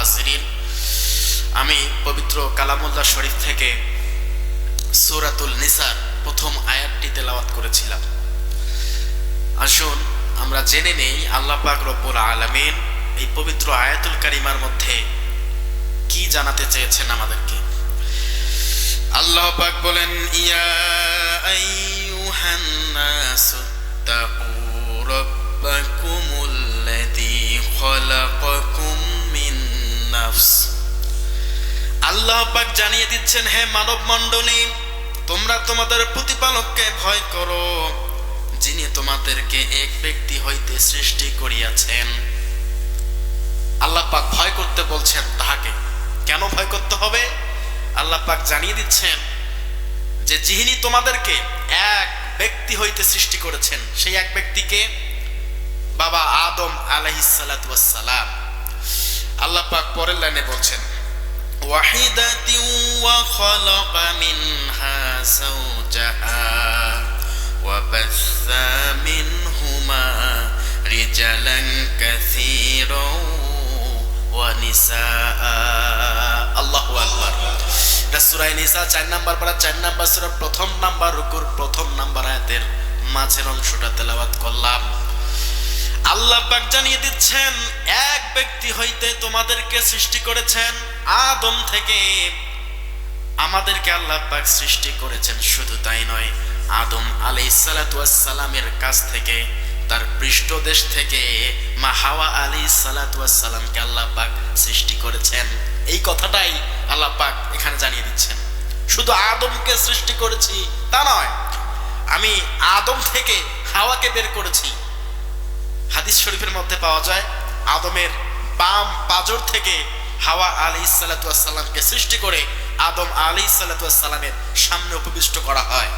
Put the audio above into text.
হাজিরিন আমি পবিত্র কালামুল্লাহ শরীফ থেকে সুরাতুল নিসার প্রথম আয়াতটি তেলাওয়াত করেছিলাম। আসুন, আমরা জেনে নেই আল্লাহ পাক রব্বুল আলামিন এই পবিত্র আয়াতুল কারিমার মধ্যে কি জানাতে চেয়েছেন আমাদেরকে। আল্লাহ পাক বলেন, ইয়া আইয়ুহান আল্লাহ পাক জানিয়ে দিচ্ছেন, হে মানব মণ্ডলী তোমরা তোমাদের প্রতিপালককে ভয় করো। যিনি তোমাদেরকে এক ব্যক্তি হইতে সৃষ্টি করিয়াছেন। আল্লাহ পাক ভয় করতে বলছেন তাহাকে। কেন ভয় করতে হবে? আল্লাহ পাক জানিয়ে দিচ্ছেন যে, যিনি তোমাদেরকে এক ব্যক্তি হইতে সৃষ্টি করেছেন, সেই এক ব্যক্তিকে বাবা আদম আলাইহিসালাম আল্লাহ পাক পরের লাইনে বলছেন واحدة وخلق منها زوجها وبث منهما رجالا كثيرا ونساء الله أكبر সুরাই নিসা চার নাম্বার পারা চার নাম্বার সুরা প্রথম নাম্বার রুকুর প্রথম নাম্বার আয়াতের মাঝের অংশটা তেলাওয়াত করলাম আল্লাহ পাক জানিয়ে দিচ্ছেন, এক ব্যক্তি হইতে তোমাদেরকে সৃষ্টি করেছেন আদম থেকে। আমাদেরকে আল্লাহ পাক সৃষ্টি করেছেন শুধু তাই নয়, আদম আলাই সালামের কাছ থেকে, তার পৃষ্ঠদেশ থেকে মা হাওয়া আলী সালাতামকে আল্লাহ পাক সৃষ্টি করেছেন। এই কথাটাই আল্লাহ পাক এখানে জানিয়ে দিচ্ছেন। শুধু আদমকে সৃষ্টি করেছি তা নয়, আমি আদম থেকে হাওয়াকে বের করেছি। শরীফের মধ্যে পাওয়া যায় আদমের বাম পাজর থেকে হাওয়া আলী সাল্লাতামকে সৃষ্টি করে আদম আলী সাল্লামের সামনে উপবিষ্ট করা হয়।